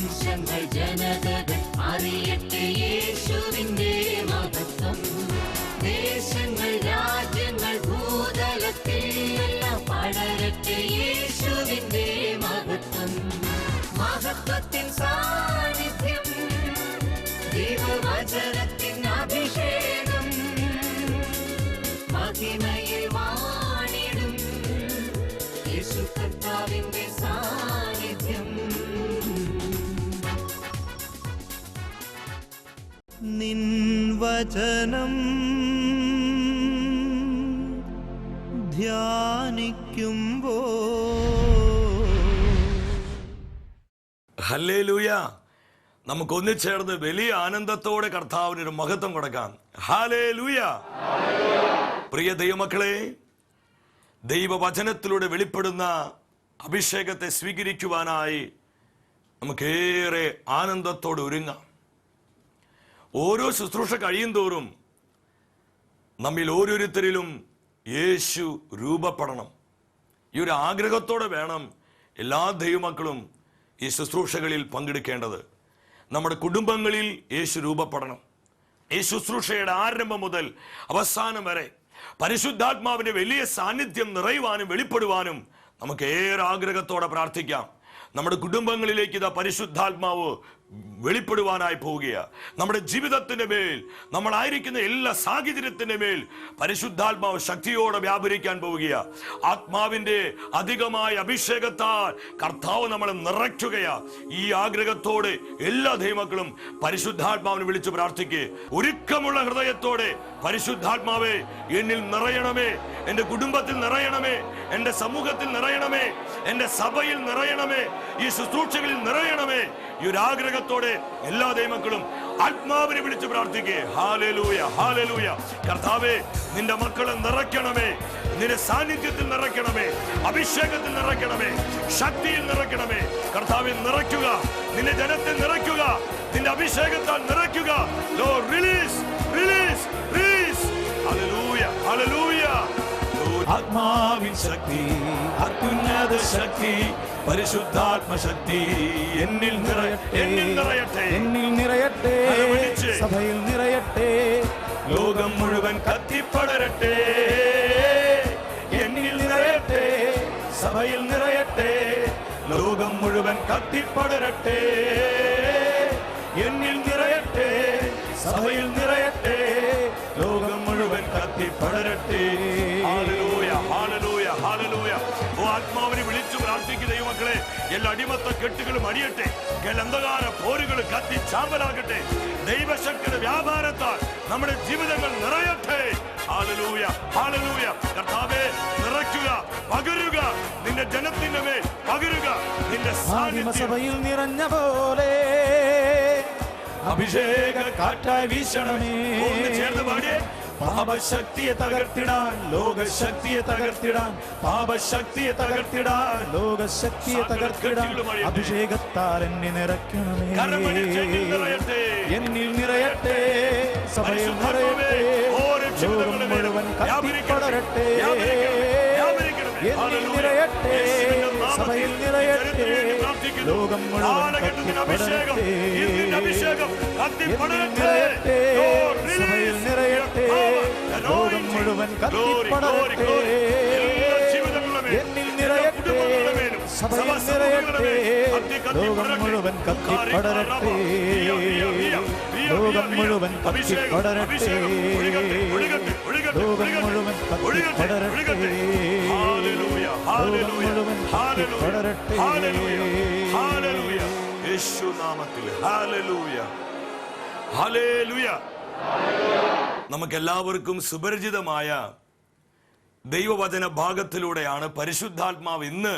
വംശങ്ങൾ ജനതകൾ അറിയട്ടെ യേശുവിന്റെ മഹത്വം. ദേശങ്ങൾ രാജ്യങ്ങൾ ഭൂതലത്തിൽ എല്ലാം പടരട്ടെ യേശുവിന്റെ മഹത്വം. മഹത്വത്തിൻ സാന്നിധ്യം ദൈവവചനത്തിൻ നിൻ വചനം ധ്യാനിക്കുമ്പോ ഹല്ലേലൂയ. നമുക്ക് ഒന്നിച്ചേർന്ന് വലിയ ആനന്ദത്തോടെ കർത്താവിന് ഒരു മഹത്വം കൊടുക്കാം. ഹാലേലൂയ പ്രിയ ദൈവമക്കളെ ദൈവവചനത്തിലൂടെ വെളിപ്പെടുന്ന അഭിഷേകത്തെ സ്വീകരിക്കുവാനായി നമുക്കേറെ ആനന്ദത്തോടെ ഒരുങ്ങാം. ഓരോ ശുശ്രൂഷ കഴിയും തോറും നമ്മിൽ ഓരോരുത്തരിലും യേശു രൂപപ്പെടണം. ഈ ഒരു ആഗ്രഹത്തോടെ വേണം എല്ലാ ദൈവമക്കളും ഈ ശുശ്രൂഷകളിൽ പങ്കെടുക്കേണ്ടത്. നമ്മുടെ കുടുംബങ്ങളിൽ യേശു രൂപപ്പെടണം. ഈ ശുശ്രൂഷയുടെ ആരംഭം മുതൽ അവസാനം വരെ പരിശുദ്ധാത്മാവിന്റെ വലിയ സാന്നിധ്യം നിറയുവാനും വെളിപ്പെടുവാനും നമുക്ക് ഏറെ ആഗ്രഹത്തോടെ പ്രാർത്ഥിക്കാം. നമ്മുടെ കുടുംബങ്ങളിലേക്ക് ഇതാ പരിശുദ്ധാത്മാവ് വെളിപ്പെടുവാനായി പോവുകയാണ് നമ്മുടെ ജീവിതത്തിന്റെ മേൽ നമ്മളായിരിക്കുന്ന എല്ലാ സാഹചര്യത്തിന്റെ മേൽ പരിശുദ്ധാത്മാവ് ശക്തിയോടെ വ്യാപരിക്കാൻ പോവുകയാണ് ആത്മാവിന്റെ അധികമായ അഭിഷേകത്താൽ കർത്താവ് നമ്മളെ നിറയ്ക്കുകയാ. ഈ ആഗ്രഹത്തോടെ എല്ലാ ദൈവമക്കളും പരിശുദ്ധാത്മാവിനെ വിളിച്ച് പ്രാർത്ഥിക്കുക ഒരുക്കമുള്ള ഹൃദയത്തോടെ പരിശുദ്ധാത്മാവേ എന്നിൽ നിറയണമേ എന്റെ കുടുംബത്തിൽ നിറയണമേ എന്റെ സമൂഹത്തിൽ നിറയണമേ എന്റെ സഭയിൽ നിറയണമേ ഈ ശുശ്രൂഷകളിൽ നിറയണമേ ഈ ഒരു ആഗ്രഹത്തോടെ എല്ലാ ദൈവമക്കളും ആത്മാവിനെ വിളിച്ച് പ്രാർത്ഥിക്കേ. ഹാലലൂയ ഹാലലൂയ കർത്താവേ നിന്റെ മക്കളെ നിറയ്ക്കണമേ. നിന്റെ സാന്നിധ്യത്തിൽ നിറയ്ക്കണമേ. അഭിഷേകത്തിൽ നിറയ്ക്കണമേ. ശക്തിയിൽ നിറയ്ക്കണമേ. കർത്താവിൽ നിറയ്ക്കുക. നിന്റെ ജനത്തെ നിറയ്ക്കുക. നിന്റെ അഭിഷേകത്താൽ നിറയ്ക്കുക. Law release release release hallelujah hallelujah. ആത്മാവിൻ ശക്തി അത്യുന്നത ശക്തി പരിശുദ്ധാത്മ ശക്തി എന്നിൽ എന്നിൽ നിറയട്ടെ. എന്നിൽ നിറയട്ടെ. സഭയിൽ നിറയട്ടെ. ലോകം മുഴുവൻ കത്തിപ്പടരട്ടെ. എന്നിൽ നിറയട്ടെ. സഭയിൽ നിറയട്ടെ. ലോകം മുഴുവൻ കത്തിപ്പടരട്ടെ. എന്നിൽ നിറയട്ടെ. സഭയിൽ നിറയട്ടെ. മുഴുവൻ പടരട്ടെ. ഹാലലൂയ ഹാലലൂയ ഹാലലൂയ ഓ ആത്മാവിനെ വിളിച്ചു പ്രാർത്ഥിക്കുന്ന ദൈവമക്കളെ. എല്ലാ അടിമത്ത കെട്ടുകളും അടിയട്ടെ. എല്ലാ അന്ധകാര പോരുകൾ കത്തി ചാമ്പലാകട്ടെ. ദൈവശക്തിയുടെ വ്യാപാരത്താൽ നമ്മുടെ ജീവിതങ്ങൾ നിറയട്ടെ. ഹാലലൂയ ഹാലലൂയ കർത്താവേ നിറയ്ക്കുക പകരുക. നിന്റെ ജനത്തിന്റെ മേൽ പകരുക. നിന്റെ സഭയിൽ നിറഞ്ഞ പോലെ അഭിഷേക കാറ്റായി വീശണമേ ചേർന്ന് പാടിയേ. പാപശക്തിയെ തകർത്തിടാൻ ലോകശക്തിയെ തകർത്തിടാൻ പാപശക്തിയെ തകർത്തിടാൻ ലോകശക്തിയെ തകർത്തിടാൻ അഭിഷേകത്താൽ എന്നെ നിറയ്ക്കണമേ. എന്നിൽ നിറയട്ടെ. സഭയിൽ നിറയട്ടെ. ലോകം മുഴുവൻ കത്തിപ്പടരട്ടെ എന്നിൽ നിറയട്ടെ സഭയിൽ നിറയട്ടെ ലോകം മുഴുവൻ കത്തിപ്പടരട്ടെ എന്നിൽ നിറയട്ടെ സഭയിൽ നിറയട്ടെ ലോകം മുഴുവൻ. എല്ലാ എന്നിൽ നിറയട്ടെ സഭയിൽ നിറയട്ടെ ലോകം മുഴുവൻ കത്തിപ്പടരട്ടെ. ലോകം മുഴുവൻ പക്ഷി ഒഴുകട്ടെ, ലോകം മുഴുവൻ പക്ഷി. Hallelujah, ലോകം മുഴുവൻ പക്ഷി കത്തിപ്പടരട്ടെ hallelujah, hallelujah. യേശു നാമത്തിൽ hallelujah, hallelujah. നമുക്കെല്ലാവർക്കും സുപരിചിതമായ ദൈവവചന ഭാഗത്തിലൂടെയാണ് പരിശുദ്ധാത്മാവ് ഇന്ന്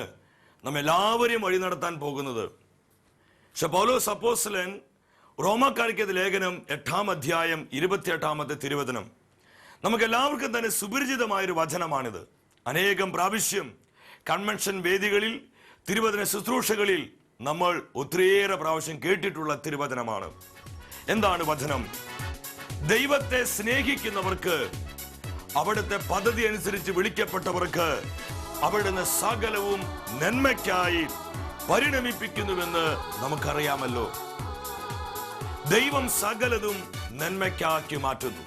നമ്മെല്ലാവരെയും വഴി നടത്താൻ പോകുന്നത് പക്ഷെ പൗലോസ് അപ്പോസ്തലൻ റോമാക്കാരിക്കത് ലേഖനം എട്ടാം അധ്യായം ഇരുപത്തിയെട്ടാമത്തെ തിരുവചനം. നമുക്ക് എല്ലാവർക്കും തന്നെ സുപരിചിതമായൊരു വചനമാണിത്. അനേകം പ്രാവശ്യം കൺവെൻഷൻ വേദികളിൽ തിരുവചന ശുശ്രൂഷകളിൽ നമ്മൾ ഒത്തിരിയേറെ പ്രാവശ്യം കേട്ടിട്ടുള്ള തിരുവചനമാണ്. എന്താണ് വചനം? ദൈവത്തെ സ്നേഹിക്കുന്നവർക്ക് അവിടുത്തെ പദ്ധതി അനുസരിച്ച് വിളിക്കപ്പെട്ടവർക്ക് അവിടുന്ന് സകലവും നന്മയ്ക്കായി പരിണമിപ്പിക്കുന്നുവെന്ന് നമുക്കറിയാമല്ലോ. ദൈവം സകലതും നന്മയ്ക്കാക്കി മാറ്റുന്നു.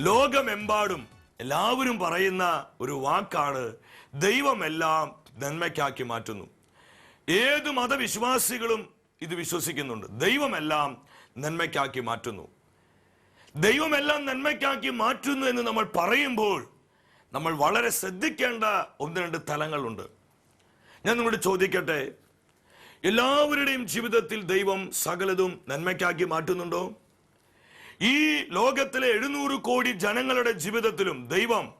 ലോകമെമ്പാടും എല്ലാവരും പറയുന്ന ഒരു വാക്കാണ് ദൈവമെല്ലാം നന്മയ്ക്കാക്കി മാറ്റുന്നു. ഏത് മതവിശ്വാസികളും ഇത് വിശ്വസിക്കുന്നുണ്ട്. ദൈവമെല്ലാം നന്മയ്ക്കാക്കി മാറ്റുന്നു. ദൈവമെല്ലാം നന്മയ്ക്കാക്കി മാറ്റുന്നു എന്ന് നമ്മൾ പറയുമ്പോൾ നമ്മൾ വളരെ ശ്രദ്ധിക്കേണ്ട ഒന്ന് രണ്ട് തലങ്ങളുണ്ട്. ഞാൻ നിങ്ങളോട് ചോദിക്കട്ടെ? എല്ലാവരുടെയും ജീവിതത്തിൽ ദൈവം സകലതും നന്മയ്ക്കാക്കി മാറ്റുന്നുണ്ടോ? ഈ ലോകത്തിലെ എഴുന്നൂറ് കോടി ജനങ്ങളുടെ ജീവിതത്തിലും ദൈവം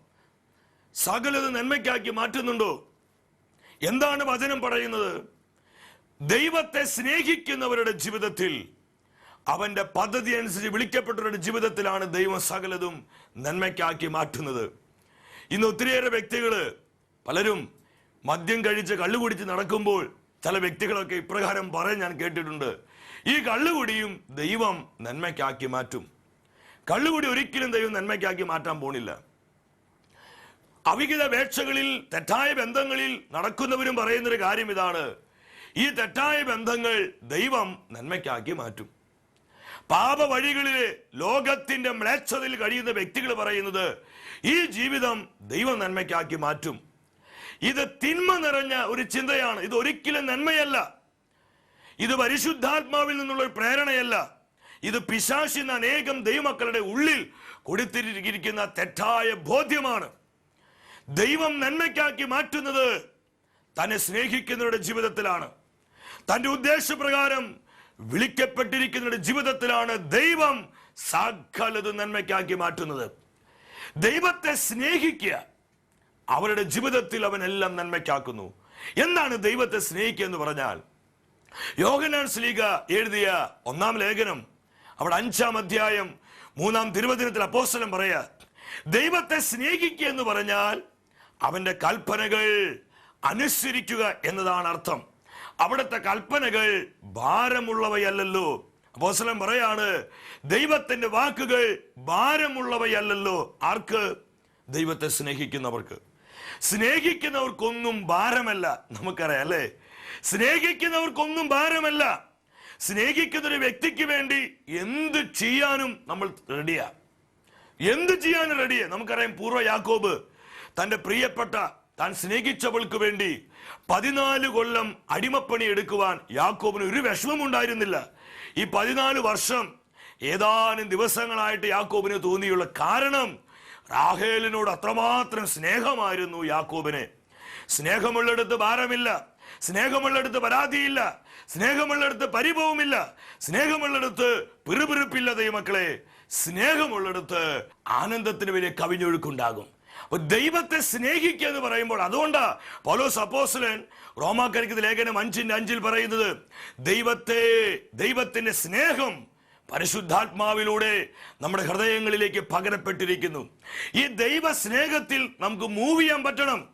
സകലത് നന്മയ്ക്കാക്കി മാറ്റുന്നുണ്ടോ? എന്താണ് വചനം പറയുന്നത്? ദൈവത്തെ സ്നേഹിക്കുന്നവരുടെ ജീവിതത്തിൽ അവന്റെ പദ്ധതി അനുസരിച്ച് വിളിക്കപ്പെട്ടവരുടെ ജീവിതത്തിലാണ് ദൈവം സകലതും നന്മയ്ക്കാക്കി മാറ്റുന്നത്. ഇന്ന് ഒത്തിരിയേറെ വ്യക്തികൾ പലരും മദ്യം കഴിച്ച് കള്ളുകുടിച്ച് നടക്കുമ്പോൾ ചില വ്യക്തികളൊക്കെ ഇപ്രകാരം പറയാൻ ഞാൻ കേട്ടിട്ടുണ്ട്. ഈ കള്ളുകുടിയും ദൈവം നന്മയ്ക്കാക്കി മാറ്റും. കള്ളുകുടി ഒരിക്കലും ദൈവം നന്മയ്ക്കാക്കി മാറ്റാൻ പോണില്ല. അവിഹിത വേക്ഷകളിൽ തെറ്റായ ബന്ധങ്ങളിൽ നടക്കുന്നവരും പറയുന്നൊരു കാര്യം ഇതാണ്. ഈ തെറ്റായ ബന്ധങ്ങൾ ദൈവം നന്മയ്ക്കാക്കി മാറ്റും. പാപ വഴികളിൽ ലോകത്തിന്റെ മ്ലേച്ഛതയിൽ കഴിയുന്ന വ്യക്തികൾ പറയുന്നത് ഈ ജീവിതം ദൈവം നന്മയ്ക്കാക്കി മാറ്റും. ഇത് തിന്മ നിറഞ്ഞ ഒരു ചിന്തയാണ്. ഇത് ഒരിക്കലും നന്മയല്ല. ഇത് പരിശുദ്ധാത്മാവിൽ നിന്നുള്ള ഒരു പ്രേരണയല്ല. ഇത് പിശാശിന്ന അനേകം ദൈവമക്കളുടെ ഉള്ളിൽ കൊടുത്തിരിക്കുന്ന തെറ്റായ ബോധ്യമാണ്. ദൈവം നന്മയ്ക്കാക്കി മാറ്റുന്നത് തന്നെ സ്നേഹിക്കുന്നവരുടെ ജീവിതത്തിലാണ്. തന്റെ ഉദ്ദേശപ്രകാരം വിളിക്കപ്പെട്ടിരിക്കുന്നവരുടെ ജീവിതത്തിലാണ് ദൈവം സകലത് നന്മയ്ക്കാക്കി മാറ്റുന്നത്. ദൈവത്തെ സ്നേഹിക്കുക അവരുടെ ജീവിതത്തിൽ അവൻ എല്ലാം നന്മയ്ക്കാക്കുന്നു. എന്താണ് ദൈവത്തെ സ്നേഹിക്കുക എന്ന് പറഞ്ഞാൽ? യോഗനാൻ സ്ലീഗ എഴുതിയ ഒന്നാം ലേഖനം അവിടെ അഞ്ചാം അധ്യായം മൂന്നാം തിരുവചനത്തിൽ അപ്പോസ്തലൻ പറയാ ദൈവത്തെ സ്നേഹിക്കുക എന്ന് പറഞ്ഞാൽ അവന്റെ കൽപ്പനകൾ അനുസരിക്കുക എന്നതാണ് അർത്ഥം. അവിടുത്തെ കൽപ്പനകൾ ഭാരമുള്ളവയല്ലല്ലോ. അപ്പോസ്തലൻ പറയാണ് ദൈവത്തിന്റെ വാക്കുകൾ ഭാരമുള്ളവയല്ലല്ലോ. ആർക്ക്? ദൈവത്തെ സ്നേഹിക്കുന്നവർക്ക്. സ്നേഹിക്കുന്നവർക്കൊന്നും ഭാരമല്ല. നമുക്കറിയാം അല്ലേ? സ്നേഹിക്കുന്നവർക്കൊന്നും ഭാരമല്ല. സ്നേഹിക്കുന്ന ഒരു വ്യക്തിക്ക് വേണ്ടി എന്ത് ചെയ്യാനും നമ്മൾ റെഡിയാ. എന്ത് ചെയ്യാനും റെഡിയാ. നമുക്കറിയാം പൂർവ യാക്കോബ് തന്റെ പ്രിയപ്പെട്ട താൻ സ്നേഹിച്ചവൾക്ക് വേണ്ടി പതിനാല് കൊല്ലം അടിമപ്പണി എടുക്കുവാൻ യാക്കോബിന് ഒരു വിഷമം ഉണ്ടായിരുന്നില്ല. ഈ പതിനാല് വർഷം ഏതാനും ദിവസങ്ങളായിട്ട് യാക്കോബിന് തോന്നിയുള്ള കാരണം റാഹേലിനോട് അത്രമാത്രം സ്നേഹമായിരുന്നു യാക്കോബിന്. സ്നേഹമുള്ളിടത്ത് ഭാരമില്ല. സ്നേഹമുള്ളിടത്ത് പരാതിയില്ല. സ്നേഹമുള്ളിടത്ത് പരിഭവമില്ല സ്നേഹമുള്ളിടത്ത് പിറുപിറുപ്പില്ല ദൈവമക്കളെ. സ്നേഹമുള്ളിടത്ത് ആനന്ദത്തിന് വലിയ കവിഞ്ഞൊഴുക്കുണ്ടാകും. ദൈവത്തെ സ്നേഹിക്കുക എന്ന് പറയുമ്പോൾ അതുകൊണ്ടാ പൗലോസ് അപ്പോസ്തലൻ റോമാക്കരിക്കുന്ന ലേഖനം അഞ്ചിന്റെ അഞ്ചിൽ പറയുന്നത് ദൈവത്തെ ദൈവത്തിന്റെ സ്നേഹം പരിശുദ്ധാത്മാവിലൂടെ നമ്മുടെ ഹൃദയങ്ങളിലേക്ക് പകരപ്പെട്ടിരിക്കുന്നു. ഈ ദൈവ സ്നേഹത്തിൽ നമുക്ക് മൂവ് ചെയ്യാൻ പറ്റണം.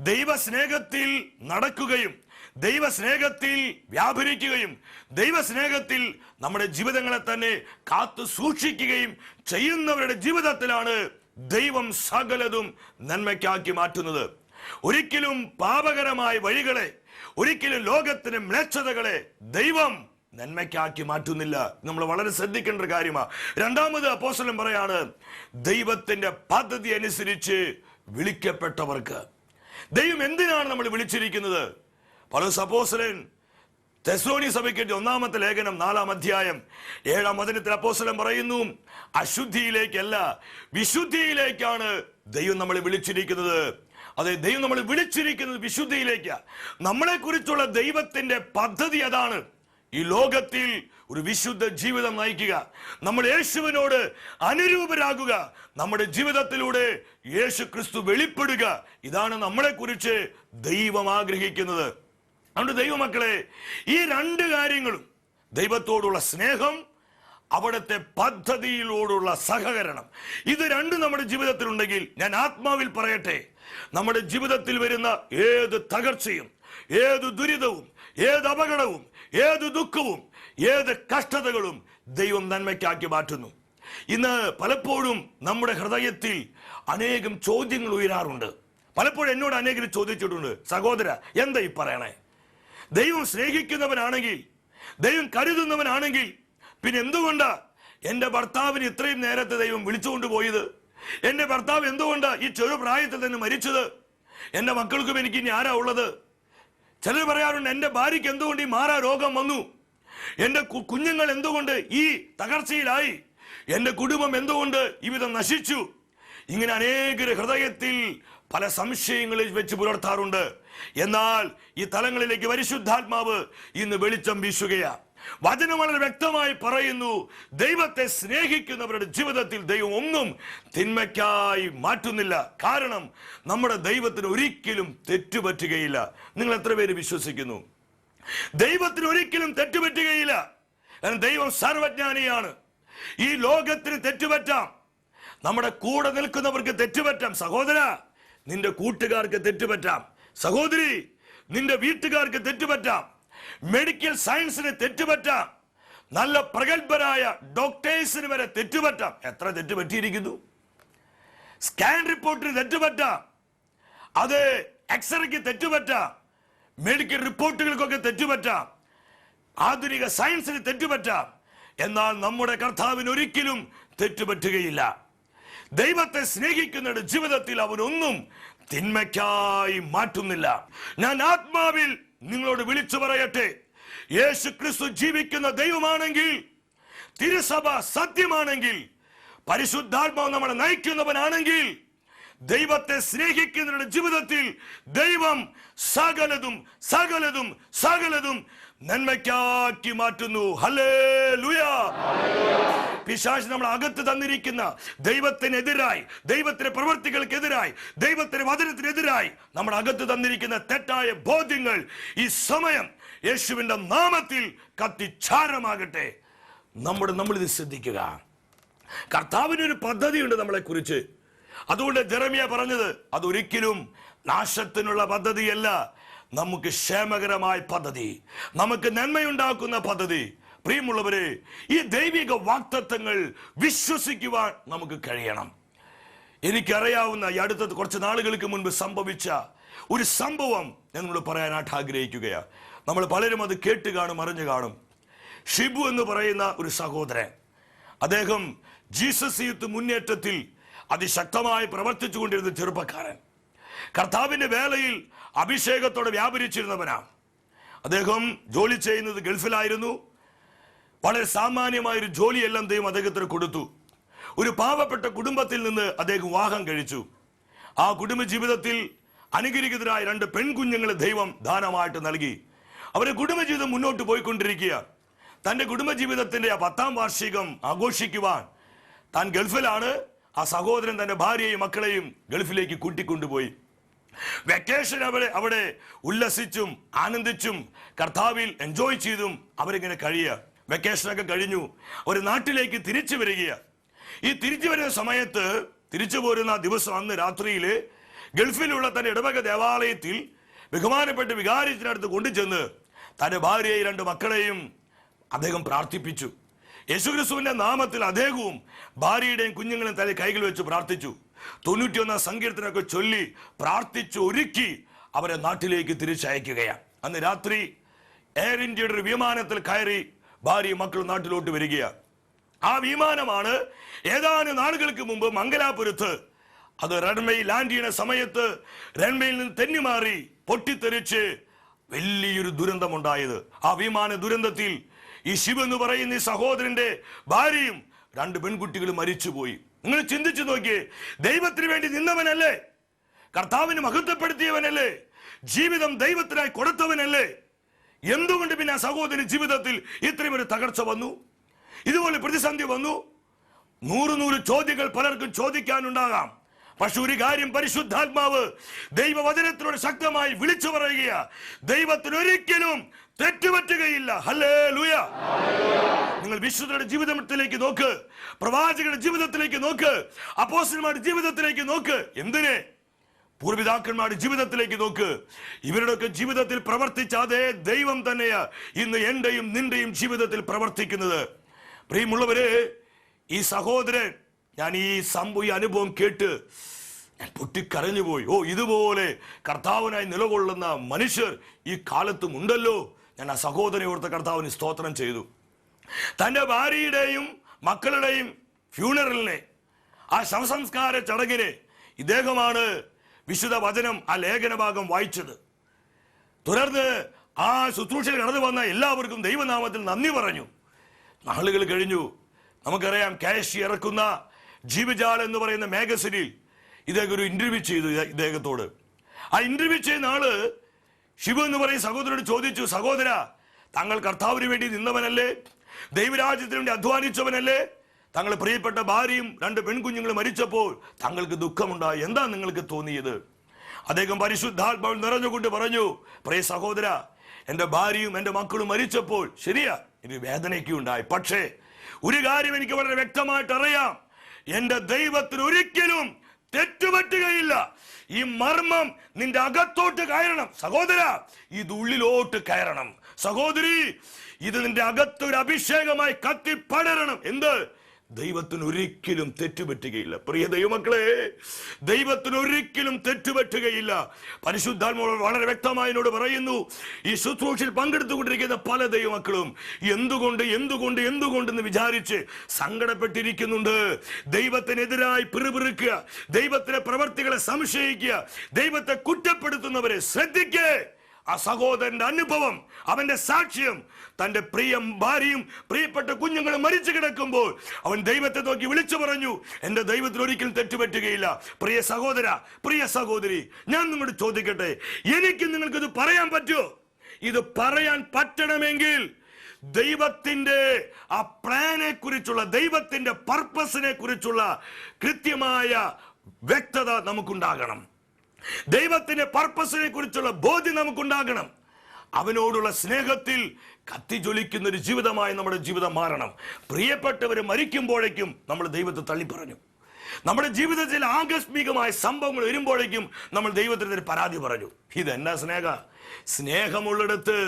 ദൈവ സ്നേഹത്തിൽ നടക്കുകയും ദൈവ സ്നേഹത്തിൽ വ്യാപരിക്കുകയും ദൈവ സ്നേഹത്തിൽ നമ്മുടെ ജീവിതങ്ങളെ തന്നെ കാത്തു സൂക്ഷിക്കുകയും ചെയ്യുന്നവരുടെ ജീവിതത്തിലാണ് ദൈവം സകലതും നന്മയ്ക്കാക്കി മാറ്റുന്നത്. ഒരിക്കലും പാപകരമായ വഴികളെ ഒരിക്കലും ലോകത്തിന് മ്ലേച്ഛതകളെ ദൈവം നന്മയ്ക്കാക്കി മാറ്റുന്നില്ല. നമ്മൾ വളരെ ശ്രദ്ധിക്കേണ്ട ഒരു കാര്യമാണ് രണ്ടാമത് അപ്പോസ്തലൻ പറയാണ് ദൈവത്തിന്റെ പദ്ധതി അനുസരിച്ച് വിളിക്കപ്പെട്ടവർക്ക്. ദൈവം എന്തിനാണ് നമ്മൾ വിളിച്ചിരിക്കുന്നത്? പല സപ്പോസലൻ തെസ്ലോനി സഭയ്ക്ക് ഒന്നാമത്തെ ലേഖനം നാലാം അധ്യായം ഏഴാം വചനത്തിൽ അപ്പോസ്തലൻ പറയുന്നു അശുദ്ധിയിലേക്കല്ല വിശുദ്ധിയിലേക്കാണ് ദൈവം നമ്മളെ വിളിച്ചിരിക്കുന്നത്. അതെ ദൈവം നമ്മൾ വിളിച്ചിരിക്കുന്നത് വിശുദ്ധിയിലേക്കാണ് നമ്മളെക്കുറിച്ചുള്ള ദൈവത്തിന്റെ പദ്ധതി അതാണ്. ഈ ലോകത്തിൽ ഒരു വിശുദ്ധ ജീവിതം നയിക്കുക. നമ്മൾ യേശുവിനോട് അനുരൂപരാകുക. നമ്മുടെ ജീവിതത്തിലൂടെ യേശു ക്രിസ്തു വെളിപ്പെടുക. ഇതാണ് നമ്മളെ കുറിച്ച് ദൈവം ആഗ്രഹിക്കുന്നത്. അതുകൊണ്ട് ദൈവമക്കളെ ഈ രണ്ട് കാര്യങ്ങളും ദൈവത്തോടുള്ള സ്നേഹം അവിടുത്തെ പദ്ധതിയിലോടുള്ള സഹകരണം ഇത് രണ്ടും നമ്മുടെ ജീവിതത്തിലുണ്ടെങ്കിൽ ഞാൻ ആത്മാവിൽ പറയട്ടെ നമ്മുടെ ജീവിതത്തിൽ വരുന്ന ഏത് തകർച്ചയും ഏത് ദുരിതവും ഏത് അപകടവും ഏത് ദുഃഖവും ഏത് കഷ്ടതകളും ദൈവം നന്മയ്ക്കാക്കി മാറ്റുന്നു. ഇന്ന് പലപ്പോഴും നമ്മുടെ ഹൃദയത്തിൽ അനേകം ചോദ്യങ്ങൾ ഉയരാറുണ്ട്. പലപ്പോഴും എന്നോട് അനേകം ചോദിച്ചിട്ടുണ്ട് സഹോദര എന്താ ഈ പറയണേ? ദൈവം സ്നേഹിക്കുന്നവനാണെങ്കിൽ ദൈവം കരുതുന്നവനാണെങ്കിൽ പിന്നെ എന്തുകൊണ്ടാ എന്റെ ഭർത്താവിന് ഇത്രയും നേരത്തെ ദൈവം വിളിച്ചുകൊണ്ട് പോയത്? എന്റെ ഭർത്താവ് എന്തുകൊണ്ടാ ഈ ചെറുപ്രായത്തിൽ തന്നെ മരിച്ചത്? എന്റെ മക്കൾക്കും എനിക്ക് ഇനി ആരാ ഉള്ളത്? ചിലർ പറയാറുണ്ട് എന്റെ ഭാര്യയ്ക്ക് എന്തുകൊണ്ട് ഈ മാറാ രോഗം വന്നു? എന്റെ കുഞ്ഞുങ്ങൾ എന്തുകൊണ്ട് ഈ തകർച്ചയിലായി? എന്റെ കുടുംബം എന്തുകൊണ്ട് ഇവിധം വിധം നശിച്ചു? ഇങ്ങനെ അനേകർ ഹൃദയത്തിൽ പല സംശയങ്ങളിൽ വെച്ച് പുലർത്താറുണ്ട്. എന്നാൽ ഈ തലങ്ങളിലേക്ക് പരിശുദ്ധാത്മാവ് ഇന്ന് വെളിച്ചം വീശുകയാ. വചനം വളരെ വ്യക്തമായി പറയുന്നു. ദൈവത്തെ സ്നേഹിക്കുന്നവരുടെ ജീവിതത്തിൽ ദൈവം ഒന്നും തിന്മയ്ക്കായി മാറ്റുന്നില്ല. കാരണം നമ്മുടെ ദൈവത്തിന് ഒരിക്കലും തെറ്റുപറ്റുകയില്ല. നിങ്ങൾ എത്ര പേര് വിശ്വസിക്കുന്നു? ദൈവത്തിന് ഒരിക്കലും തെറ്റുപറ്റുകയില്ല. കാരണം ദൈവം സർവജ്ഞാനിയാണ്. ഈ ലോകത്തിന് തെറ്റുപറ്റാം. നമ്മുടെ കൂടെ നിൽക്കുന്നവർക്ക് തെറ്റുപറ്റാം. സഹോദര നിന്റെ കൂട്ടുകാർക്ക് തെറ്റുപറ്റാം. സഹോദരി നിന്റെ വീട്ടുകാർക്ക് തെറ്റുപറ്റാം. മെഡിക്കൽ സയൻസിന് തെറ്റുപറ്റാം. നല്ല പ്രഗത്ഭരായ ഡോക്ടേഴ്സിന് വരെ തെറ്റുപറ്റാം. എത്ര തെറ്റുപറ്റിയിരിക്കുന്നു? സ്കാൻ റിപ്പോർട്ടിന് തെറ്റുപറ്റാം. അത് എക്സ്റേക്ക് തെറ്റുപറ്റാം. മെഡിക്കൽ റിപ്പോർട്ടുകൾക്കൊക്കെ തെറ്റുപറ്റാം. ആധുനിക സയൻസിന് തെറ്റുപറ്റാം. എന്നാൽ നമ്മുടെ കർത്താവിന് ഒരിക്കലും തെറ്റുപറ്റുകയില്ല. ദൈവത്തെ സ്നേഹിക്കുന്നവരുടെ ജീവിതത്തിൽ അവനൊന്നും തിന്മയ്ക്കായി മാറ്റുന്നില്ല. ഞാൻ ആത്മാവിൽ നിങ്ങളോട് വിളിച്ചു പറയട്ടെ. യേശു ക്രിസ്തു ജീവിക്കുന്ന ദൈവമാണെങ്കിൽ തിരുസഭ സത്യമാണെങ്കിൽ പരിശുദ്ധാത്മാവ് നമ്മളെ നയിക്കുന്നവനാണെങ്കിൽ ദൈവത്തെ സ്നേഹിക്കുന്നവരുടെ ജീവിതത്തിൽ ദൈവം സകലതും സകലതും സകലതും നന്മയ്ക്കാക്കി മാറ്റുന്നു. ഹലേ പിശാച് നമ്മൾ അകത്ത് തന്നിരിക്കുന്ന ദൈവത്തിനെതിരായി ദൈവത്തിന്റെ പ്രവൃത്തികൾക്കെതിരായി ദൈവത്തിന്റെ വചനത്തിനെതിരായി നമ്മൾ അകത്ത് തന്നിരിക്കുന്ന തെറ്റായ ബോധ്യങ്ങൾ ഈ സമയം യേശുവിന്റെ നാമത്തിൽ കത്തിച്ചാരമാകട്ടെ നമ്മുടെ നമ്മൾ ഇത് ശ്രദ്ധിക്കുക. കർത്താവിന് ഒരു പദ്ധതിയുണ്ട് നമ്മളെ കുറിച്ച് അതുകൊണ്ട് ജെറമിയ പറഞ്ഞത് അതൊരിക്കലും നാശത്തിനുള്ള പദ്ധതിയല്ല നമുക്ക് ക്ഷേമകരമായ പദ്ധതി നമുക്ക് നന്മയുണ്ടാക്കുന്ന പദ്ധതി. പ്രിയമുള്ളവരെ ഈ ദൈവിക വാക്തത്വങ്ങൾ വിശ്വസിക്കുവാൻ നമുക്ക് കഴിയണം. എനിക്കറിയാവുന്ന ഈ അടുത്ത കുറച്ച് നാളുകൾക്ക് മുൻപ് സംഭവിച്ച ഒരു സംഭവം ഞങ്ങളോട് പറയാനായിട്ട് ആഗ്രഹിക്കുകയാണ് നമ്മൾ പലരും അത് കേട്ട് കാണും അറിഞ്ഞു കാണും. ഷിബു എന്ന് പറയുന്ന ഒരു സഹോദരൻ അദ്ദേഹം ജീസസ് യൂത്ത് മുന്നേറ്റത്തിൽ അതിശക്തമായി പ്രവർത്തിച്ചുകൊണ്ടിരുന്ന ചെറുപ്പക്കാരൻ. കർത്താവിന്റെ വേളയിൽ അഭിഷേകത്തോടെ വ്യാപരിച്ചിരുന്നവനാണ് അദ്ദേഹം ജോലി ചെയ്യുന്നത് ഗൾഫിലായിരുന്നു. വളരെ സാമാന്യമായ ഒരു ജോലിയെല്ലാം ദൈവം അദ്ദേഹത്തിന് കൊടുത്തു. ഒരു പാവപ്പെട്ട കുടുംബത്തിൽ നിന്ന് അദ്ദേഹം വിവാഹം കഴിച്ചു. ആ കുടുംബ ജീവിതത്തിൽ അനുകരിക്കുന്നതിനായ രണ്ട് പെൺകുഞ്ഞുങ്ങളെ ദൈവം ദാനമായിട്ട് നൽകി. അവരുടെ കുടുംബജീവിതം മുന്നോട്ട് പോയിക്കൊണ്ടിരിക്കുക. തന്റെ കുടുംബജീവിതത്തിന്റെ ആ പത്താം വാർഷികം ആഘോഷിക്കുവാൻ താൻ ഗൾഫിലാണ്. ആ സഹോദരൻ തന്റെ ഭാര്യയെയും മക്കളെയും ഗൾഫിലേക്ക് കൂട്ടിക്കൊണ്ടുപോയി. വെക്കേഷൻ അവിടെ അവിടെ ഉല്ലസിച്ചും ആനന്ദിച്ചും കർത്താവിൽ എൻജോയ് ചെയ്തും അവരിങ്ങനെ കഴിയുക വെക്കേഷനൊക്കെ കഴിഞ്ഞു. ഒരു നാട്ടിലേക്ക് തിരിച്ചു വരിക ഈ തിരിച്ചു വരുന്ന സമയത്ത് തിരിച്ചു പോരുന്ന ദിവസം അന്ന് രാത്രിയിൽ ഗൾഫിലുള്ള തന്റെ ഇടവക ദേവാലയത്തിൽ ബഹുമാനപ്പെട്ട് വികാരിച്ചിനടുത്ത് കൊണ്ടുചെന്ന് തന്റെ ഭാര്യയെയും രണ്ട് മക്കളെയും അദ്ദേഹം പ്രാർത്ഥിപ്പിച്ചു. യേശുക്രിസ്തുവിന്റെ നാമത്തിൽ അദ്ദേഹവും ഭാര്യയുടെയും കുഞ്ഞുങ്ങളെയും തല കൈകൾ വെച്ച് പ്രാർത്ഥിച്ചു. തൊണ്ണൂറ്റിയൊന്നാം സങ്കീർത്തനൊക്കെ ചൊല്ലി പ്രാർത്ഥിച്ചു ഒരുക്കി അവരെ നാട്ടിലേക്ക് തിരിച്ചയക്കുകയാണ്. അന്ന് രാത്രി എയർ ഇന്ത്യയുടെ ഒരു വിമാനത്തിൽ കയറി ഭാര്യയും മക്കളും നാട്ടിലോട്ട് വരികയാണ്. ആ വിമാനമാണ് ഏതാനും നാളുകൾക്ക് മുമ്പ് മംഗലാപുരത്ത് അത് റൺവേയിൽ ലാൻഡ് ചെയ്യുന്ന സമയത്ത് റൺവേയിൽ നിന്ന് തെന്നിമാറി പൊട്ടിത്തെറിച്ച് വലിയൊരു ദുരന്തമുണ്ടായത്. ആ വിമാന ദുരന്തത്തിൽ ഈ ശിവ എന്ന് പറയുന്ന ഈ സഹോദരന്റെ ഭാര്യയും രണ്ട് പെൺകുട്ടികളും മരിച്ചുപോയി. നിങ്ങൾ ചിന്തിച്ചു നോക്കി. ദൈവത്തിന് വേണ്ടി നിന്നവനല്ലേ? കർത്താവിന് മഹത്വപ്പെടുത്തിയവനല്ലേ? ജീവിതം ദൈവത്തിനായി കൊടുത്തവനല്ലേ? എന്തുകൊണ്ട് പിന്നെ ആ സഹോദരി ജീവിതത്തിൽ ഇത്രയും ഒരു തകർച്ച വന്നു? ഇതുപോലെ പ്രതിസന്ധി വന്നു? നൂറ് നൂറ് ചോദ്യങ്ങൾ പലർക്കും ചോദിക്കാനുണ്ടാകാം. പക്ഷെ ഒരു കാര്യം പരിശുദ്ധാത്മാവ് ദൈവവചനത്തിലൂടെ ശക്തമായി വിളിച്ചു പറയുക ദൈവത്തിന് ഒരിക്കലും തെറ്റുപറ്റുകയില്ല. ഹല്ലേ ലൂയ നിങ്ങൾ വിശുദ്ധരുടെ ജീവിതത്തിലേക്ക് നോക്ക്. പ്രവാചകരുടെ ജീവിതത്തിലേക്ക് നോക്ക്. അപ്പോസ്റ്റന്മാരുടെ ജീവിതത്തിലേക്ക് നോക്ക്. എന്തിനെ? പൂർവിതാക്കന്മാരുടെ ജീവിതത്തിലേക്ക് നോക്ക്. ഇവരുടെയൊക്കെ ജീവിതത്തിൽ പ്രവർത്തിച്ച അതേ ദൈവം തന്നെയാ ഇന്ന് എന്റെയും നിന്റെയും ജീവിതത്തിൽ പ്രവർത്തിക്കുന്നത്. പ്രിയമുള്ളവര് ഈ സഹോദരൻ ഞാൻ ഈ സംഭവ അനുഭവം കേട്ട് ഞാൻ പൊട്ടിക്കരഞ്ഞുപോയി. ഓ ഇതുപോലെ കർത്താവിനായി നിലകൊള്ളുന്ന മനുഷ്യർ ഈ കാലത്തും ഉണ്ടല്ലോ ഞാൻ ആ സഹോദരനെ ഓർത്ത കർത്താവിന് സ്തോത്രം ചെയ്തു. തന്റെ ഭാര്യയുടെയും മക്കളുടെയും ഫ്യൂണറലിനെ ആ ശവസംസ്കാര ചടങ്ങിനെ ഇദ്ദേഹമാണ് വിശുദ്ധ വചനം ആ ലേഖനഭാഗം വായിച്ചത്. തുടർന്ന് ആ ശുശ്രൂഷയിൽ കടന്നു വന്ന എല്ലാവർക്കും ദൈവനാമത്തിൽ നന്ദി പറഞ്ഞു. നാളുകൾ കഴിഞ്ഞു. നമുക്കറിയാം ക്യാഷ് ഇറക്കുന്ന ജീവജാൽ എന്ന് പറയുന്ന മാഗസിനിൽ ഇദ്ദേഹം ഒരു ഇന്റർവ്യൂ ചെയ്തു ഇദ്ദേഹത്തോട്. ആ ഇന്റർവ്യൂ ചെയ്യുന്ന ആൾ ശിവ എന്ന് പറയും സഹോദരനോട് ചോദിച്ചു സഹോദര താങ്കൾ കർത്താവിന് വേണ്ടി നിന്നവനല്ലേ? ദൈവരാജ്യത്തിന് വേണ്ടി അധ്വാനിച്ചവനല്ലേ? തങ്ങൾ പ്രിയപ്പെട്ട ഭാര്യയും രണ്ട് പെൺകുഞ്ഞുങ്ങളും മരിച്ചപ്പോൾ താങ്കൾക്ക് ദുഃഖമുണ്ടായി. എന്താ നിങ്ങൾക്ക് തോന്നിയത്? അദ്ദേഹം പരിശുദ്ധാത്മാവിൽ നിറഞ്ഞുകൊണ്ട് പറഞ്ഞു പ്രിയ സഹോദര എന്റെ ഭാര്യയും എന്റെ മക്കളും മരിച്ചപ്പോൾ ശരിയാ എനിക്ക് വേദനയ്ക്ക് ഉണ്ടായി. പക്ഷേ ഒരു കാര്യം എനിക്ക് വളരെ വ്യക്തമായിട്ട് അറിയാം എന്റെ ദൈവത്തിന് ഒരിക്കലും തെറ്റുപറ്റുകയില്ല ഈ മർമ്മം നിന്റെ അകത്തോട്ട് കയറണം. സഹോദര ഇത് ഉള്ളിലോട്ട് കയറണം. സഹോദരി ഇത് നിന്റെ അകത്തൊരു അഭിഷേകമായി കത്തിപ്പടരണം. എന്ത്? ദൈവത്തിന് ഒരിക്കലും തെറ്റുപറ്റുകയില്ല. പ്രിയ ദൈവമക്കളെ ദൈവത്തിന് ഒരിക്കലും തെറ്റുപറ്റുകയില്ല. പരിശുദ്ധാത്മാവ് വളരെ വ്യക്തമായി എന്നോട് പറയുന്നു ഈ ശുശ്രൂഷയിൽ പങ്കെടുത്തുകൊണ്ടിരിക്കുന്ന പല ദൈവമക്കളും എന്തുകൊണ്ട് എന്തുകൊണ്ട് എന്തുകൊണ്ടെന്ന് വിചാരിച്ച് സങ്കടപ്പെട്ടിരിക്കുന്നുണ്ട്. ദൈവത്തിനെതിരായി പിറുപിറുക്കുക ദൈവത്തിലെ പ്രവർത്തികളെ സംശയിക്കുക ദൈവത്തെ കുറ്റപ്പെടുത്തുന്നവരെ ശ്രദ്ധിക്കേ. ആ സഹോദരന്റെ അനുഭവം അവന്റെ സാക്ഷ്യം തന്റെ പ്രിയം ഭാര്യയും പ്രിയപ്പെട്ട കുഞ്ഞുങ്ങളും മരിച്ചു കിടക്കുമ്പോൾ അവൻ ദൈവത്തെ നോക്കി വിളിച്ചു പറഞ്ഞു എന്റെ ദൈവത്തിൽ ഒരിക്കലും തെറ്റുപറ്റുകയില്ല. പ്രിയ സഹോദര പ്രിയ സഹോദരി ഞാൻ നിങ്ങളോട് ചോദിക്കട്ടെ എനിക്ക് നിങ്ങൾക്ക് ഇത് പറയാൻ പറ്റുമോ ഇത് പറയാൻ പറ്റണമെങ്കിൽ ദൈവത്തിന്റെ ആ പ്ലാനെ കുറിച്ചുള്ള ദൈവത്തിന്റെ പർപ്പസിനെ കുറിച്ചുള്ള കൃത്യമായ വ്യക്തത നമുക്കുണ്ടാകണം. ദൈവത്തിന്റെ പർപ്പസിനെ കുറിച്ചുള്ള ബോധ്യം നമുക്കുണ്ടാകണം. അവനോടുള്ള സ്നേഹത്തിൽ കത്തിജ്വലിക്കുന്ന ഒരു ജീവിതമായി നമ്മുടെ ജീവിതം മാറണം. പ്രിയപ്പെട്ടവർ മരിക്കുമ്പോഴേക്കും നമ്മൾ ദൈവത്തെ തള്ളിപ്പറഞ്ഞു. നമ്മുടെ ജീവിതത്തിൽ ആകസ്മികമായ സംഭവങ്ങൾ വരുമ്പോഴേക്കും നമ്മൾ ദൈവത്തിനെതിരെ പരാതി പറഞ്ഞു. ഇതെന്നാ സ്നേഹ? സ്നേഹമുള്ളിടത്ത്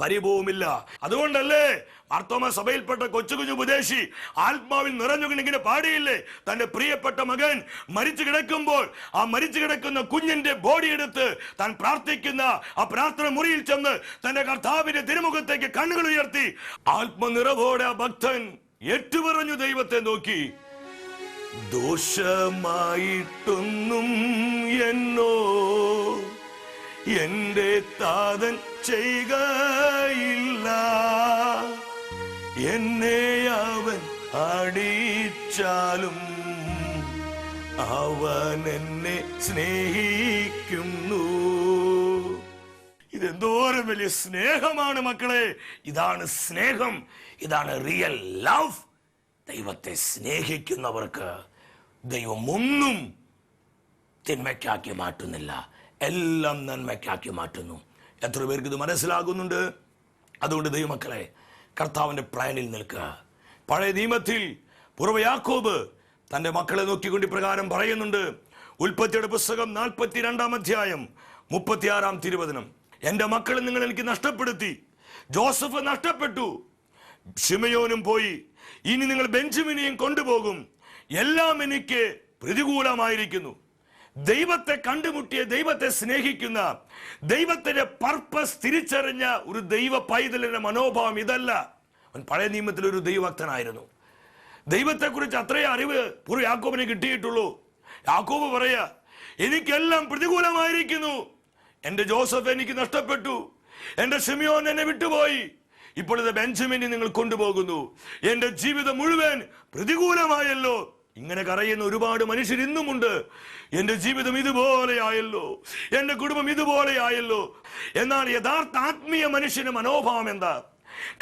പരിഭവമില്ല അതുകൊണ്ടല്ലേ മാർത്തോമ സഭയിൽപ്പെട്ട കൊച്ചു കുഞ്ഞു ഉപദേശി ആത്മാവിൽ നിറഞ്ഞുകൊണ്ടിങ്ങനെ പാടിയില്ലേ? തന്റെ പ്രിയപ്പെട്ട മകൻ മരിച്ചു കിടക്കുമ്പോൾ ആ മരിച്ചു കിടക്കുന്ന കുഞ്ഞിന്റെ ബോഡി എടുത്ത് താൻ പ്രാർത്ഥിക്കുന്ന ആ പ്രാർത്ഥന മുറിയിൽ ചെന്ന് തന്റെ കർത്താവിന്റെ തിരുമുഖത്തേക്ക് കണ്ണുകൾ ഉയർത്തി ആത്മനിറവോടെ ആ ഭക്തൻ ഏറ്റുപറഞ്ഞു ദൈവത്തെ നോക്കി. ദോഷമായിട്ടൊന്നും എന്നോ എന്റെ താതൻ ചെയ്യുകയില്ല എന്നെ അവൻ അടിച്ചാലും അവൻ എന്നെ സ്നേഹിക്കുന്നു. ഇതെന്തോരം വലിയ സ്നേഹമാണ് മക്കളെ. ഇതാണ് സ്നേഹം. ഇതാണ് റിയൽ ലവ് ദൈവത്തെ സ്നേഹിക്കുന്നവർക്ക് ദൈവമൊന്നും തിന്മയ്ക്കാക്കി മാറ്റുന്നില്ല. എല്ലാം നന്മയ്ക്കാക്കി മാറ്റുന്നു. എത്ര പേർക്ക് ഇത് മനസ്സിലാകുന്നുണ്ട്? അതുകൊണ്ട് ദൈവമക്കളെ കർത്താവിന്റെ പ്ലാനിൽ നിൽക്കുക. പഴയ നിയമത്തിൽ പൂർവയാക്കോബ് തന്റെ മക്കളെ നോക്കിക്കൊണ്ട് പ്രകാരം പറയുന്നുണ്ട്. ഉൽപ്പത്തിയുടെ പുസ്തകം നാൽപ്പത്തി രണ്ടാം അധ്യായം മുപ്പത്തിയാറാം തിരുവചനം. എന്റെ മക്കളെ നിങ്ങൾ എനിക്ക് നഷ്ടപ്പെടുത്തി. ജോസഫ് നഷ്ടപ്പെട്ടു. ഷിമയോനും പോയി. ഇനി നിങ്ങൾ ബെഞ്ചമിനെയും കൊണ്ടുപോകും. എല്ലാം എനിക്ക് പ്രതികൂലമായിരിക്കുന്നു. ദൈവത്തെ കണ്ടുമുട്ടിയ ദൈവത്തെ സ്നേഹിക്കുന്ന ദൈവത്തിന്റെ പർപ്പസ് തിരിച്ചറിഞ്ഞ ഒരു ദൈവ പൈതലിന്റെ മനോഭാവം ഇതല്ല. അവൻ പഴയ നിയമത്തിൽ ഒരു ദൈവഭക്തനായിരുന്നു. ദൈവത്തെക്കുറിച്ച് അത്രയും അറിവ് പൂർവ യാക്കോബിന് കിട്ടിയിട്ടുള്ളൂ. യാക്കോബ് പറയാ എനിക്കെല്ലാം പ്രതികൂലമായിരിക്കുന്നു. എന്റെ ജോസഫ് എനിക്ക് നഷ്ടപ്പെട്ടു. എന്റെ ഷിമിയോൻ എന്നെ വിട്ടുപോയി. ഇപ്പോഴത്തെ ബെഞ്ചമിനെ നിങ്ങൾ കൊണ്ടുപോകുന്നു. എന്റെ ജീവിതം മുഴുവൻ പ്രതികൂലമായല്ലോ. ഇങ്ങനെ കരയുന്ന ഒരുപാട് മനുഷ്യർ ഇന്നുമുണ്ട്. എന്റെ ജീവിതം ഇതുപോലെയായല്ലോ എന്റെ കുടുംബം ഇതുപോലെയായല്ലോ എന്നാൽ യഥാർത്ഥ ആത്മീയ മനുഷ്യന് മനോഭാവം എന്താ?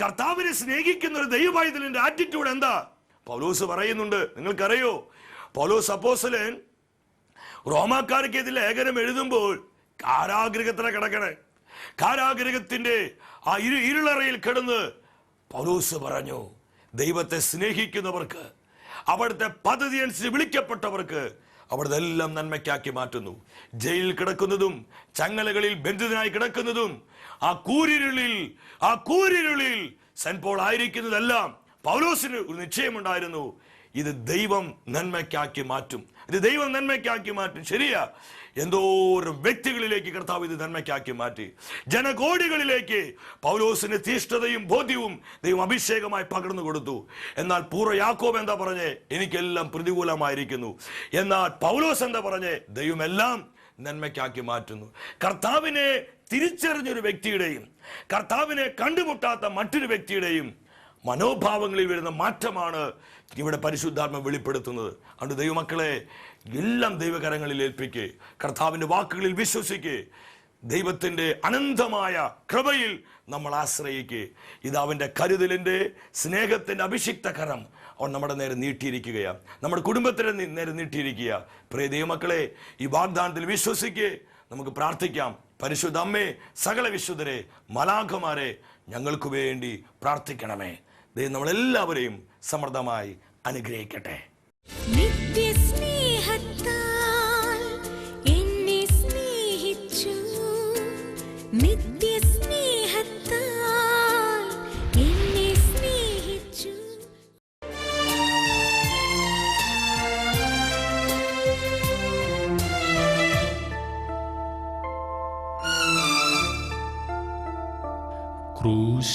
കർത്താവിനെ സ്നേഹിക്കുന്ന ഒരു ദൈവവൈതലിന്റെ ആറ്റിറ്റ്യൂഡ് എന്താ? പൗലോസ് പറയുന്നുണ്ട്. നിങ്ങൾക്കറിയോ? പൗലോസ് അപ്പോസലൻ റോമാക്കാർക്ക് ഇത് ലേഖനം എഴുതുമ്പോൾ കാരാഗ്രഹത്തിനെ കിടക്കണേ. കാരാഗ്രഹത്തിന്റെ ആ ഇരു ഇരുളറയിൽ കിടന്ന് പൗലോസ് പറഞ്ഞു ദൈവത്തെ സ്നേഹിക്കുന്നവർക്ക് അവിടുത്തെ പദ്ധതി അനുസരിച്ച് വിളിക്കപ്പെട്ടവർക്ക് അവിടുത്തെ എല്ലാം നന്മയ്ക്കാക്കി മാറ്റുന്നു. ജയിലിൽ കിടക്കുന്നതും ചങ്ങലകളിൽ ബന്ധിതനായി കിടക്കുന്നതും ആ കൂരിരുളിൽ ആ കൂരിരുളിൽ സെന്റ് പോൾ ആയിരിക്കുന്നതെല്ലാം പൗലോസിന് ഒരു നിശ്ചയമുണ്ടായിരുന്നു. ഇത് ദൈവം നന്മയ്ക്കാക്കി മാറ്റും. ഇത് ദൈവം നന്മയ്ക്കാക്കി മാറ്റും. ശരിയാ. എന്തോരം വ്യക്തികളിലേക്ക് കർത്താവ് ഇത് നന്മയ്ക്കാക്കി മാറ്റി. ജനകോടികളിലേക്ക് പൗലോസിന്റെ തീഷ്ണതയും ബോധ്യവും ദൈവം അഭിഷേകമായി പകർന്നു കൊടുത്തു. എന്നാൽ പൂർവ യാക്കോബ് എന്താ പറഞ്ഞേ? എനിക്കെല്ലാം പ്രതികൂലമായിരിക്കുന്നു. എന്നാൽ പൗലോസ് എന്താ പറഞ്ഞേ? ദൈവമെല്ലാം നന്മയ്ക്കാക്കി മാറ്റുന്നു. കർത്താവിനെ തിരിച്ചറിഞ്ഞൊരു വ്യക്തിയുടെയും കർത്താവിനെ കണ്ടുമുട്ടാത്ത മറ്റൊരു വ്യക്തിയുടെയും മനോഭാവങ്ങളിൽ വരുന്ന മാറ്റമാണ് ഇവിടെ പരിശുദ്ധാത്മ വെളിപ്പെടുത്തുന്നത്. അതുകൊണ്ട് ദൈവമക്കളെ എല്ലാം ദൈവകരങ്ങളിൽ ഏൽപ്പിക്കേ. കർത്താവിന്റെ വാക്കുകളിൽ വിശ്വസിക്കേ. ദൈവത്തിന്റെ അനന്തമായ കൃപയിൽ നമ്മൾ ആശ്രയിക്കേ. ഇത് അവന്റെ കരുതലിന്റെ സ്നേഹത്തിന്റെ അഭിഷിക്ത കരം അവൻ നമ്മുടെ നേരെ നീട്ടിയിരിക്കുകയാണ് നമ്മുടെ കുടുംബത്തിന് നേരെ നീട്ടിയിരിക്കുക പ്രിയ ദൈവമക്കളെ ഈ വാഗ്ദാനത്തിൽ വിശ്വസിക്കേ. നമുക്ക് പ്രാർത്ഥിക്കാം. പരിശുദ്ധ അമ്മേ സകല വിശുദ്ധരെ മലാഖമാരെ ഞങ്ങൾക്ക് വേണ്ടി പ്രാർത്ഥിക്കണമേ. ദൈവം നമ്മളെല്ലാവരെയും സമൃദ്ധമായി അനുഗ്രഹിക്കട്ടെ. നിത്യസ്നേഹത്താൽ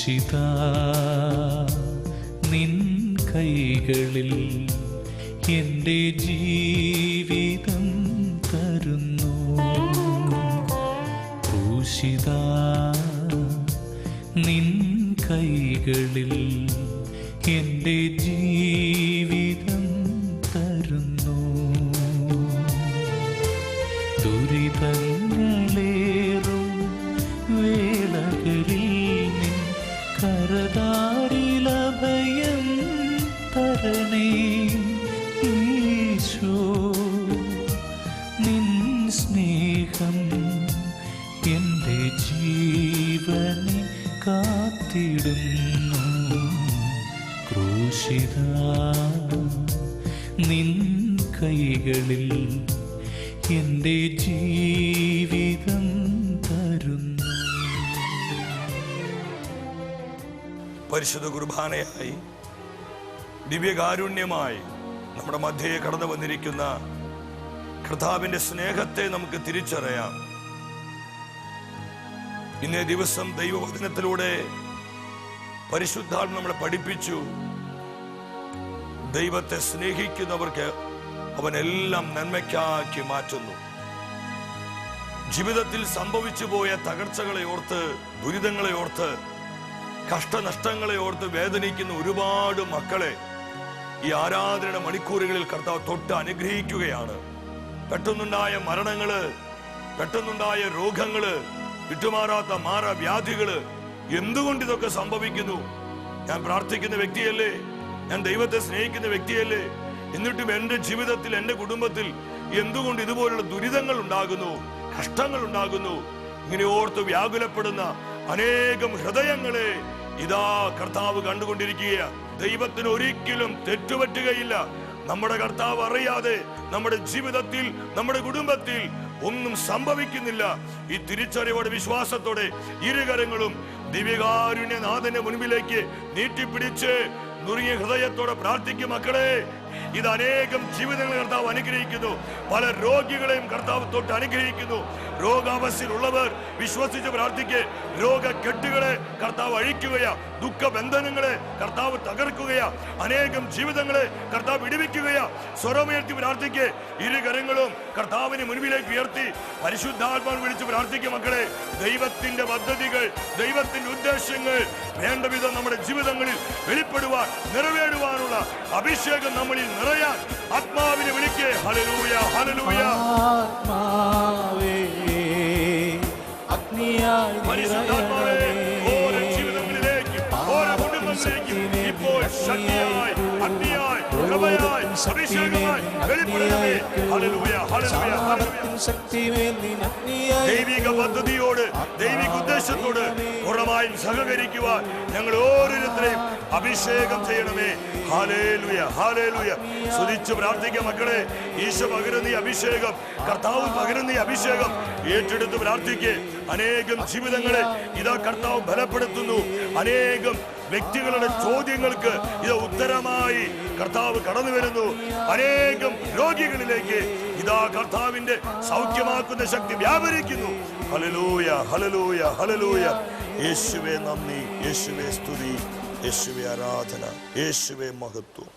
ശിതാ പരിശുദ്ധ കുർബാനയായി ദിവ്യകാരുണ്യമായി നമ്മുടെ മധ്യയെ കടന്നു വന്നിരിക്കുന്ന കർത്താവിന്റെ സ്നേഹത്തെ നമുക്ക് തിരിച്ചറിയാം. ഇന്നേ ദിവസം ദൈവവചനത്തിലൂടെ പരിശുദ്ധാത്മ നമ്മളെ പഠിപ്പിച്ചു. ദൈവത്തെ സ്നേഹിക്കുന്നവർക്ക് അവൻ എല്ലാം നന്മയ്ക്കാക്കി മാറ്റുന്നു. ജീവിതത്തിൽ സംഭവിച്ചു പോയ തകർച്ചകളെ ഓർത്ത് ദുരിതങ്ങളെ ഓർത്ത് കഷ്ടനഷ്ടങ്ങളെ ഓർത്ത് വേദനിക്കുന്ന ഒരുപാട് മക്കളെ ഈ ആരാധനയുടെ മണിക്കൂറുകളിൽ കർത്താവ് തൊട്ട് അനുഗ്രഹിക്കുകയാണ്. പെട്ടെന്നുണ്ടായ മരണങ്ങൾ പെട്ടെന്നുണ്ടായ രോഗങ്ങൾ വിട്ടുമാറാത്ത മാറവ്യാധികൾ എന്തുകൊണ്ട് ഇതൊക്കെ സംഭവിക്കുന്നു? ഞാൻ പ്രാർത്ഥിക്കുന്ന വ്യക്തിയല്ലേ? ഞാൻ ദൈവത്തെ സ്നേഹിക്കുന്ന വ്യക്തിയല്ലേ? എന്നിട്ടും എന്റെ ജീവിതത്തിൽ എന്റെ കുടുംബത്തിൽ എന്തുകൊണ്ട് ഇതുപോലുള്ള ദുരിതങ്ങൾ ഉണ്ടാകുന്നു? കഷ്ടങ്ങൾ ഉണ്ടാകുന്നു? ഇങ്ങനെ ഓർത്ത് വ്യാകുലപ്പെടുന്ന അനേകം ഹൃദയങ്ങളെ ഇതാ കർത്താവ് കണ്ടുകൊണ്ടിരിക്കുക ദൈവത്തിന് ഒരിക്കലും തെറ്റുപറ്റുകയില്ല. നമ്മുടെ കർത്താവ് അറിയാതെ നമ്മുടെ ജീവിതത്തിൽ നമ്മുടെ കുടുംബത്തിൽ ഒന്നും സംഭവിക്കുന്നില്ല. ഈ തിരിച്ചറിവോടെ വിശ്വാസത്തോടെ ഇരുകരങ്ങളും ദിവ്യകാരുണ്യനാഥന്റെ മുൻപിലേക്ക് നീട്ടിപ്പിടിച്ച് നുറുങ്ങിയ ഹൃദയത്തോടെ പ്രാർത്ഥിക്കും മക്കളെ. ഇത് അനേകം ജീവിതങ്ങൾ കർത്താവ് അനുഗ്രഹിക്കുന്നു. പല രോഗികളെയും കർത്താവ് തൊട്ട് അനുഗ്രഹിക്കുന്നു. രോഗാവസ്ഥയിലുള്ളവർ വിശ്വസിച്ച് പ്രാർത്ഥിക്കുക രോഗ കെട്ടുകളെ കർത്താവ് അഴിക്കുകയാ. ദുഃഖ ബന്ധനങ്ങളെ കർത്താവ് തകർക്കുകയാ. അനേകം ജീവിതങ്ങളെ കർത്താവ് വിടുവിക്കുകയാ. സ്വരമുയർത്തി പ്രാർത്ഥിക്ക്. ഇരു കരങ്ങളും കർത്താവിന് മുൻപിലേക്ക് ഉയർത്തി. പരിശുദ്ധാത്മാവ് വിളിച്ച് പ്രാർത്ഥിക്കും മക്കളെ. ദൈവത്തിന്റെ പദ്ധതികൾ ദൈവത്തിന്റെ ഉദ്ദേശങ്ങൾ വേണ്ട വിധം നമ്മുടെ ജീവിതങ്ങളിൽ വെളിപ്പെടുവാൻ നിറവേറുവാനുള്ള അഭിഷേകം നമ്മളിൽ നിറയാൻ ആത്മാവിനെ വിളിക്കേ. ഹലലൂയ ഹലലൂയ ആത്മാവേ അഗ്നിയായി പരിശുദ്ധാത്മാവേ. ശക്തിയായി അഗ്നിയായി കൃപയായി അഭിഷേകമായി വെളിപ്പെടണമേ ഹല്ലേലൂയ ഹല്ലേലൂയ ദൈവിക പദ്ധതിയോട് ദൈവിക ഉദ്ദേശത്തോട് പൂർണമായും സഹകരിക്കുവാൻ ഞങ്ങൾ ഓരോരുത്തരെയും അഭിഷേകം ചെയ്യണമേ. ഹാലേലുയ ഹാലേലുയ സ്തുതിച്ചു പ്രാർത്ഥിക്കുക മക്കളെ. ഈശോ പകരുന്ന അഭിഷേകം കർത്താവ് പകരുന്ന അഭിഷേകം ഏറ്റെടുത്ത് പ്രാർത്ഥിക്കേ. അനേകം ജീവിതങ്ങളെ ഇതാ കർത്താവ് ബലപ്പെടുത്തുന്നു. അനേകം വ്യക്തികളുടെ ചോദ്യങ്ങൾക്ക് ഇത് ഉത്തരമായി കർത്താവ് കടന്നു വരുന്നു. അനേകം രോഗികളിലേക്ക് ഇതാ കർത്താവിന്റെ സൗഖ്യമാക്കുന്ന ശക്തി വ്യാപരിക്കുന്നു. ഹലലൂയ ഹലലൂയ ഹലലൂയ യേശുവേ നന്ദി യേശുവേ സ്തുതി യേശുവേ ആരാധന യേശുവേ മഹത്വം.